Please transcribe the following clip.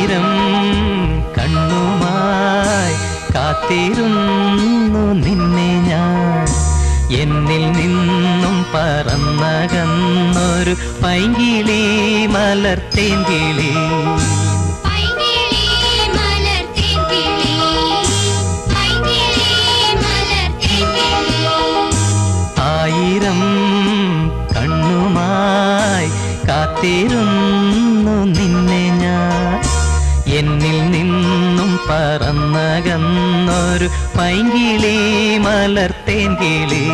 ആയിരം കണ്ണുമായി കാത്തിരുന്നു നിന്നെ ഞാൻ. എന്നിൽ നിന്നും പറന്നകന്നൊരു പൈങ്കിളി മലർത്തേങ്കിളി ആയിരം കണ്ണുമായി കാത്തിരുന്നു പറന്നകന്നൊരു പൈങ്കിളി മലർത്തേങ്കിളി